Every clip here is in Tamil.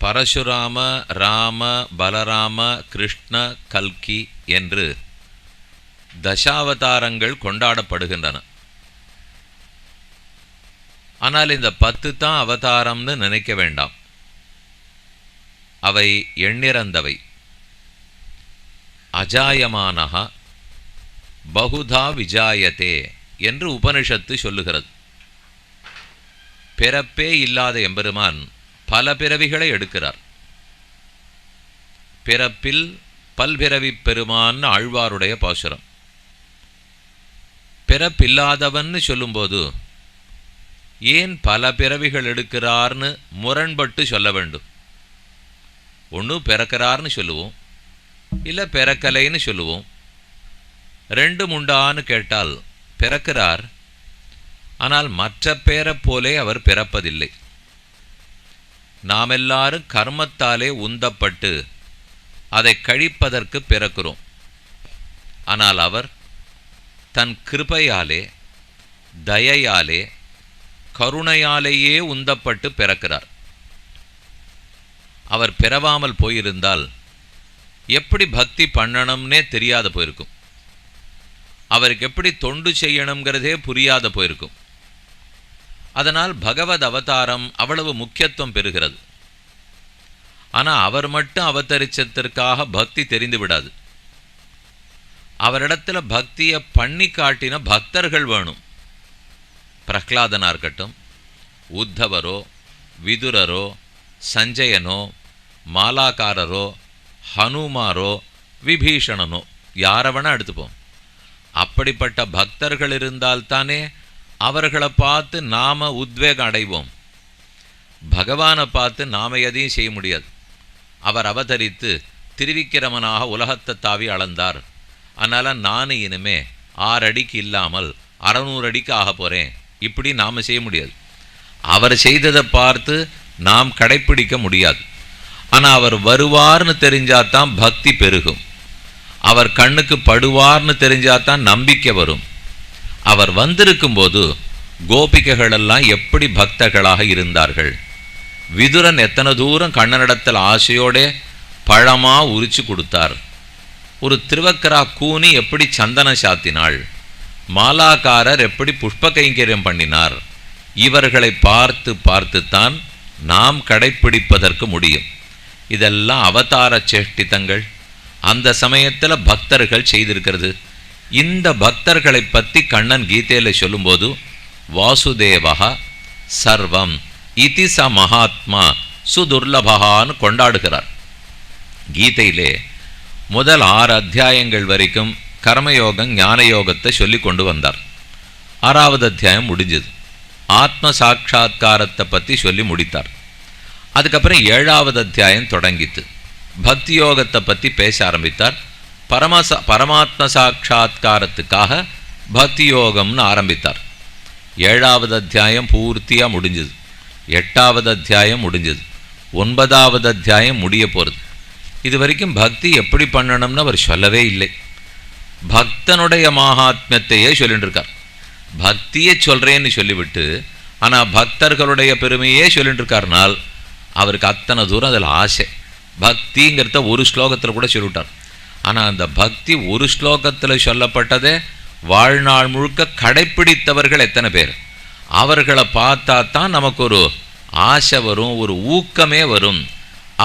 பரசுராம ராம பலராம கிருஷ்ண கல்கி என்று தசாவதாரங்கள் கொண்டாடப்படுகின்றன. ஆனால் இந்த பத்து தான் அவதாரம்னு நினைக்க வேண்டாம். அவை எண்ணிறந்தவை. அஜாயமானஹா பகுதா விஜாயத்தே என்று உபனிஷத்து சொல்லுகிறது. பிறப்பே இல்லாத எம்பெருமான் பல பிறவிகளை எடுக்கிறார். பிறப்பில் பல்பிறவி பெருமான் ஆழ்வாருடைய பாசுரம். பிறப்பில்லாதவன்னு சொல்லும்போது ஏன் பல பிறவிகள் எடுக்கிறார்னு முரண்பட்டு சொல்ல வேண்டும். ஒன்று பிறக்கிறார்னு சொல்லுவோம். இல்லை பிறக்கலைன்னு சொல்லுவோம். ரெண்டும் உண்டான்னு கேட்டால் பிறக்கிறார். ஆனால் மற்ற பேரை போலே அவர் பிறப்பதில்லை. நாம் எல்லாரும் கர்மத்தாலே உந்தப்பட்டு அதை கழிப்பதற்கு பிறக்கிறோம். ஆனால் அவர் தன் கிருபையாலே தயையாலே கருணையாலேயே உந்தப்பட்டு பிறக்கிறார். அவர் பிறவாமல் போயிருந்தால் எப்படி பக்தி பண்ணணும்னே தெரியாத போயிருக்கும். அவருக்கு எப்படி தொண்டு செய்யணுங்கிறதே புரியாத போயிருக்கும். அதனால் பகவத் அவதாரம் அவ்வளவு முக்கியத்துவம் பெறுகிறது. ஆனால் அவர் மட்டும் அவதரிச்சதற்காக பக்தி தெரிந்து விடாது. அவரிடத்துல பக்தியை பண்ணி காட்டின பக்தர்கள் வேணும். பிரஹ்லாதனா இருக்கட்டும் உத்தவரோ விதுரரோ சஞ்சயனோ மாலாக்காரரோ ஹனுமாரோ விபீஷணனோ யாரை வேணா எடுத்துப்போம். அப்படிப்பட்ட பக்தர்கள் இருந்தால்தானே அவர்களை பார்த்து நாம் உத்வேகம் அடைவோம். பகவானை பார்த்து நாம் எதையும் செய்ய முடியாது. அவர் அவதரித்து திருவிக்கிரமனாக உலகத்தை தாவி அளந்தார். அதனால் நான் இனிமே ஆறு அடிக்கு இல்லாமல் அறநூறு அடிக்கு ஆக போகிறேன் இப்படி நாம் செய்ய முடியாது. அவர் செய்ததை பார்த்து நாம் கடைப்பிடிக்க முடியாது. ஆனால் அவர் வருவார்னு தெரிஞ்சாதான் பக்தி பெருகும். அவர் கண்ணுக்கு படுவார்னு தெரிஞ்சாதான் நம்பிக்கை வரும். அவர் வந்திருக்கும்போது போது கோபிகைகளெல்லாம் எப்படி பக்தர்களாக இருந்தார்கள்? விதுரன் எத்தனை தூரம் கண்ணனிடத்தில் ஆசையோடே பழமாக உரிச்சு கொடுத்தார். ஒரு திருவக்கரா கூனி எப்படி சந்தன சாத்தினாள்? மாலாக்காரர் எப்படி புஷ்ப கைங்கரியம் பண்ணினார்? இவர்களை பார்த்து பார்த்துத்தான் நாம் கடைப்பிடிப்பதற்கு முடியும். இதெல்லாம் அவதார சேஷ்டித்தங்கள். அந்த சமயத்தில் பக்தர்கள் செய்திருக்கிறது. இந்த பக்தர்களை பற்றி கண்ணன் கீதையில் சொல்லும்போது வாசுதேவா சர்வம் இதி ச மகாத்மா சுதுர்லபகான்னு கொண்டாடுகிறார். கீதையிலே முதல் ஆறு அத்தியாயங்கள் வரைக்கும் கர்மயோகம் ஞான யோகத்தை சொல்லி கொண்டு வந்தார். ஆறாவது அத்தியாயம் முடிஞ்சது. ஆத்ம சாட்சா்காரத்தை பற்றி சொல்லி முடித்தார். அதுக்கப்புறம் ஏழாவது அத்தியாயம் தொடங்கித்து பக்தி யோகத்தை பற்றி பேச ஆரம்பித்தார். பரமச பரமாத்ம சாட்சா்காரத்துக்காக பக்தி யோகம்னு ஆரம்பித்தார். ஏழாவது அத்தியாயம் பூர்த்தியாக முடிஞ்சது. எட்டாவது அத்தியாயம் முடிஞ்சது. ஒன்பதாவது அத்தியாயம் முடிய போகிறது இது வரைக்கும் பக்தி எப்படி பண்ணணும்னு அவர் சொல்லவே இல்லை. பக்தனுடைய மகாத்மியத்தையே சொல்லிட்டு இருக்கார் பக்தியை சொல்கிறேன்னு சொல்லிவிட்டு ஆனால் பக்தர்களுடைய பெருமையே சொல்லிட்டு இருக்காருனால் அவருக்கு அத்தனை தூரம் அதில் ஆசை. பக்திங்கிறத ஒரு ஸ்லோகத்தில் கூட சொல்லிவிட்டார். ஆனால் அந்த பக்தி ஒரு ஸ்லோகத்தில் சொல்லப்பட்டதே வாழ்நாள் முழுக்க கடைப்பிடித்தவர்கள் எத்தனை பேர்? அவர்களை பார்த்தா தான் நமக்கு ஒரு ஆசை வரும் ஒரு ஊக்கமே வரும்.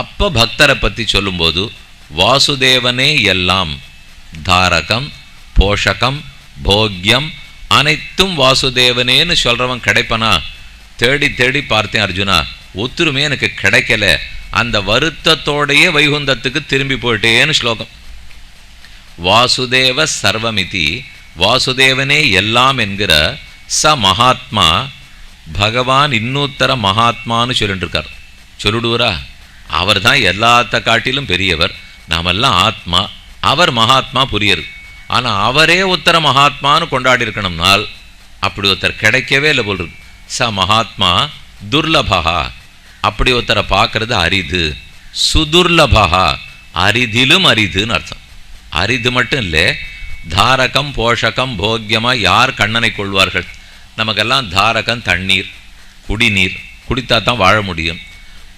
அப்போ பக்தரை பற்றி சொல்லும்போது வாசுதேவனே எல்லாம் தாரகம் போஷகம் போக்யம் அனைத்தும் வாசுதேவனேன்னு சொல்கிறவன் கிடைப்பனா? தேடி தேடி பார்த்தேன் அர்ஜுனா ஒத்துருமே எனக்கு கிடைக்கல. அந்த வருத்தத்தோடையே வைகுந்தத்துக்கு திரும்பி போயிட்டேன்னு ஸ்லோகம். வாசுதேவ சர்வமிதி. வாசுதேவனே எல்லாம் என்கிற ச மகாத்மா பகவான் இன்னூத்தர மகாத்மான்னு சொல்லிட்டுருக்கார் சொல்லிடுவரா? அவர் தான் எல்லாத்த காட்டிலும் பெரியவர். நாமெல்லாம் ஆத்மா. அவர் மகாத்மா புரியரு. ஆனால் அவரே உத்தர மகாத்மான்னு கொண்டாடி இருக்கணும்னால் அப்படி ஒருத்தர் கிடைக்கவே இல்லை போல் இருக்கு. ச மகாத்மா துர்லபகா அப்படி ஒருத்தரை பார்க்கறது அரிது. சுதுர்லபகா அரிதிலும் அரிதுன்னு அர்த்தம். அரிது மட்டும் இல்லை தாரகம் போஷகம் போக்கியமாக யார் கண்ணனை கொள்வார்கள்? நமக்கெல்லாம் தாரகம் தண்ணீர் குடிநீர் குடித்தா தான் வாழ முடியும்.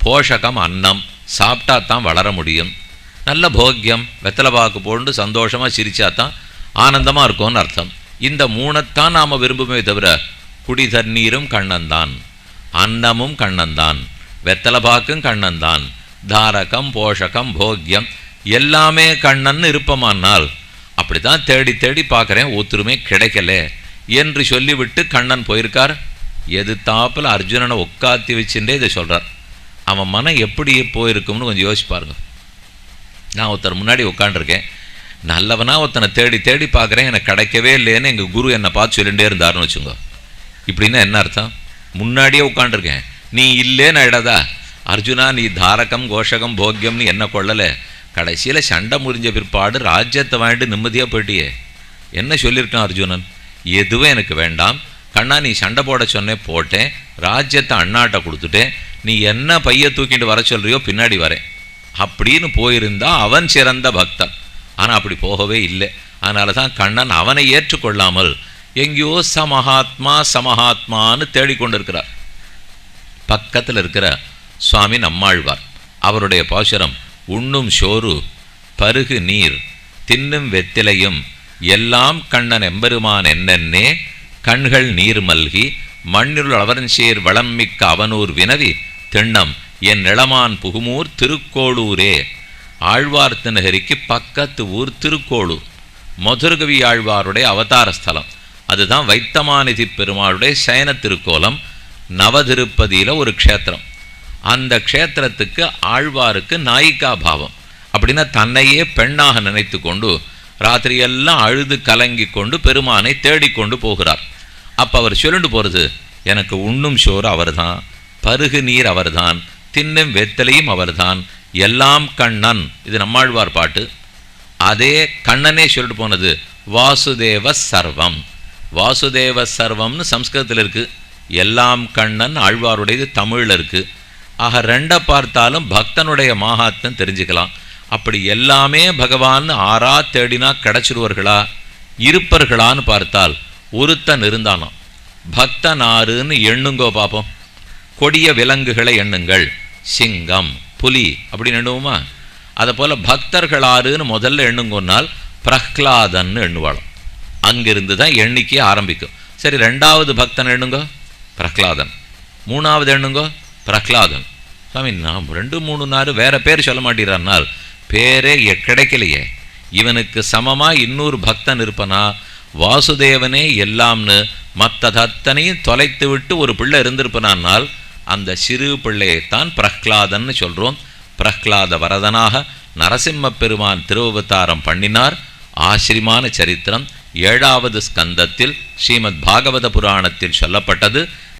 போஷகம் அன்னம் சாப்பிட்டா தான் வளர முடியும். நல்ல போக்கியம் வெத்தலை பாக்கு போண்டு சந்தோஷமாக சிரித்தா தான் ஆனந்தமாக இருக்கும்னு அர்த்தம். இந்த மூணைத்தான் நாம் விரும்புமே தவிர குடி தண்ணீரும் கண்ணன்தான் அன்னமும் கண்ணன்தான் வெத்தலை பாக்கும் கண்ணன்தான் தாரகம் போஷகம் போக்கியம் எல்லாமே கண்ணன் இருப்பமானால் அப்படி தான் தேடி தேடி பார்க்குறேன் ஒத்துருமே கிடைக்கல என்று சொல்லிவிட்டு கண்ணன் போயிருக்கார். எது தாப்பில் அர்ஜுனனை உட்காத்தி வச்சுட்டே இதை சொல்கிறார் அவன் மனம் எப்படி போயிருக்கும்னு கொஞ்சம் யோசிச்சு பாருங்க. நான் ஒருத்தர் முன்னாடி உட்காண்டிருக்கேன் நல்லவனா ஒருத்தனை தேடி தேடி பார்க்குறேன் எனக்கு கிடைக்கவே இல்லைன்னு எங்கள் குரு என்னை பார்த்து சொல்லிகிட்டே இருந்தாருன்னு வச்சுங்க இப்படின்னா என்ன அர்த்தம்? முன்னாடியே உட்காண்டிருக்கேன் நீ இல்லைன்னு இடதா அர்ஜுனா நீ தாரகம் கோஷகம் போக்கியம்னு என்ன கொள்ளலை? கடைசியில் சண்டை முடிஞ்ச பிற்பாடு ராஜ்யத்தை வாங்கிட்டு நிம்மதியாக போயிட்டியே. என்ன சொல்லியிருக்கான் அர்ஜுனன்? எதுவும் எனக்கு வேண்டாம். கண்ணா நீ சண்டை போட சொன்னேன் போட்டேன். ராஜ்யத்தை அண்ணாட்ட கொடுத்துட்டேன். நீ என்ன பைய தூக்கிட்டு வர சொல்றியோ பின்னாடி வரேன். அப்படின்னு போயிருந்தா அவன் சிறந்த பக்தன். ஆனால் அப்படி போகவே இல்லை. அதனால தான் கண்ணன் அவனை ஏற்றுக்கொள்ளாமல் எங்கேயோ சமஹாத்மா சமஹாத்மான்னு தேடிக்கொண்டிருக்கிறார். பக்கத்தில் இருக்கிற சுவாமி நம்மாழ்வார். அவருடைய பாசுரம் உண்ணும் சோறு பருகு நீர் தின்னும் வெத்திலையும் எல்லாம் கண்ணன் எம்பெருமான் என்னென்னே கண்கள் நீர் மல்கி மண்ணில் அவரஞ்சேர் வளம்மிக்க அவனூர் வினவி திண்ணம் என் நிலமான் புகுமூர் திருக்கோளூரே. ஆழ்வார் தினகரிக்கு பக்கத்து ஊர் திருக்கோளூர். மதுரகவி ஆழ்வாருடைய அவதார ஸ்தலம். அதுதான் வைத்தமாநிதி பெருமாளுடைய சயன திருக்கோலம் நவதிருப்பதியில் ஒரு க்ஷேத்திரம். அந்த க்ஷேத்திரத்துக்கு ஆழ்வாருக்கு நாயிக்கா பாவம். அப்படின்னா தன்னையே பெண்ணாக நினைத்து கொண்டு ராத்திரியெல்லாம் அழுது கலங்கி கொண்டு பெருமானை தேடிக்கொண்டு போகிறார். அப்போ அவர் சொல்லிட்டு போகிறது எனக்கு உண்ணும் சோறு அவர்தான் பருகு நீர் அவர்தான் தின்னும் வெத்தலையும் அவர்தான் எல்லாம் கண்ணன். இது நம்மாழ்வார் பாட்டு. அதே கண்ணனே சொல்லிட்டு போனது வாசுதேவ சர்வம். வாசுதேவ சர்வம்னு சம்ஸ்கிருதத்தில் இருக்குது எல்லாம் கண்ணன் ஆழ்வாருடையது தமிழில் இருக்குது ஆக ரெண்டை பார்த்தாலும் பக்தனுடைய மாகாத்தம் தெரிஞ்சுக்கலாம். அப்படி எல்லாமே பகவான் ஆறா தேடினா கிடைச்சிருவார்களா? இருப்பர்களான்னு பார்த்தால் ஒருத்தன் இருந்தானோ பக்தன் ஆறுன்னு எண்ணுங்கோ பார்ப்போம் கொடிய விலங்குகளை எண்ணுங்கள். சிங்கம் புலி அப்படின்னு எண்ணுவோமா? அதை போல் பக்தர்கள் ஆறுன்னு முதல்ல எண்ணுங்கொன்னால் பிரஹ்லாதன்னு எண்ணுவாளும். அங்கிருந்து தான் எண்ணிக்கை ஆரம்பிக்கும். சரி ரெண்டாவது பக்தன் எண்ணுங்கோ? பிரஹ்லாதன். மூணாவது எண்ணுங்கோ? பிரஹ்லாதன். சாமி நான் ரெண்டு மூணு நாள் வேற பேர் சொல்ல மாட்டேறானால் பேரே எ- கிடைக்கலையே. இவனுக்கு சமமா இன்னொரு பக்தன் இருப்பனா? வாசுதேவனே எல்லாம்னு மற்றதத்தனையும் தொலைத்து விட்டு ஒரு பிள்ளை இருந்திருப்பனானால் அந்த சிறு பிள்ளையைத்தான் பிரஹ்லாதன்னு சொல்கிறோம் பிரஹ்லாத வரதனாக நரசிம்ம பெருமான் திருவவதாரம் பண்ணினார். ஆசிரியமான சரித்திரம் ஏழாவது ஸ்கந்தத்தில் ஸ்ரீமத் பாகவத புராணத்தில் சொல்லப்பட்டது.